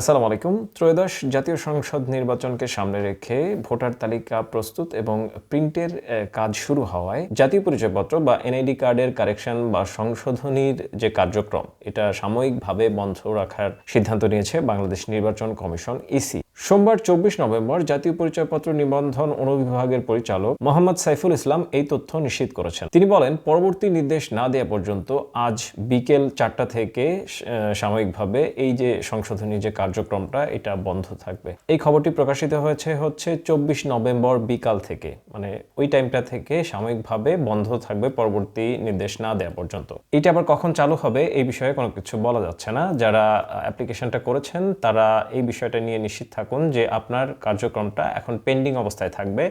আসসালামু আলাইকুম। ত্রয়োদশ জাতীয় সংসদ নির্বাচনকে সামনে রেখে ভোটার তালিকা প্রস্তুত এবং প্রিন্টের কাজ শুরু হওয়ায় জাতীয় পরিচয়পত্র বা এনআইডি কার্ডের কারেকশন বা সংশোধনীর যে কার্যক্রম, এটা সাময়িকভাবে বন্ধ রাখার সিদ্ধান্ত নিয়েছে বাংলাদেশ নির্বাচন কমিশন, ইসি। সোমবার চব্বিশ নভেম্বর জাতীয় পরিচয়পত্র নিবন্ধন অনুবিভাগের পরিচালক মোহাম্মদ সাইফুল ইসলাম এই তথ্য নিশ্চিত করেছেন। তিনি বলেন, পরবর্তী নির্দেশ না দেওয়া পর্যন্ত আজ বিকেল চারটা থেকে সাময়িকভাবে এই যে সংশোধনী যে কার্যক্রমটা, এটা বন্ধ থাকবে। এই খবরটি প্রকাশিত হয়েছে হচ্ছে চব্বিশ নভেম্বর বিকাল থেকে। মানে ওই টাইমটা থেকে সাময়িকভাবে বন্ধ থাকবে পরবর্তী নির্দেশ না দেওয়া পর্যন্ত। এটা আবার কখন চালু হবে, এই বিষয়ে কোনো কিছু বলা যাচ্ছে না। যারা অ্যাপ্লিকেশনটা করেছেন, তারা এই বিষয়টা নিয়ে নিশ্চিত থাকুন যে আপনার কার্যক্রমটা এখন পেন্ডিং অবস্থায় থাকবে।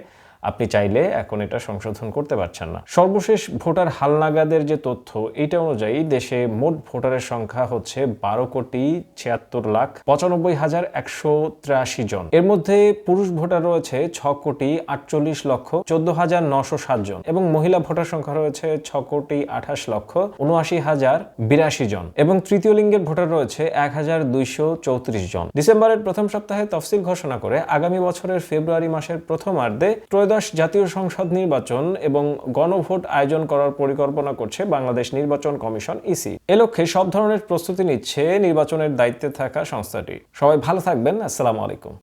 আপনি চাইলে এখন এটা সংশোধন করতে পারছেন না। সর্বশেষ ভোটার হালনাগাদের যে তথ্য, এটা অনুযায়ী দেশে মোট ভোটারের সংখ্যা হচ্ছে বারো কোটি ছিয়াত্তর লাখ পঁচানব্বই হাজার একশো ত্রাশি জন। এর মধ্যে পুরুষ ভোটার রয়েছে ছ কোটি আটচল্লিশ লক্ষ চোদ্দ হাজার নশো সাত জন এবং মহিলা ভোটার সংখ্যা রয়েছে ছ কোটি আঠাশ লক্ষ উনআশি হাজার বিরাশি জন এবং তৃতীয় লিঙ্গের ভোটার রয়েছে এক হাজার দুইশো চৌত্রিশ জন। ডিসেম্বরের প্রথম সপ্তাহে তফসিল ঘোষণা করে আগামী বছরের ফেব্রুয়ারি মাসের প্রথমার্ধে ত্রয়োদশ জাতীয় সংসদ নির্বাচন এবং গণভোট আয়োজন করার পরিকল্পনা করছে বাংলাদেশ নির্বাচন কমিশন ইসি এ লক্ষ্যে সব ধরনের প্রস্তুতি নিচ্ছে নির্বাচনের দায়িত্বে থাকা সংস্থাটি। সবাই ভালো থাকবেন, আসসালামু আলাইকুম।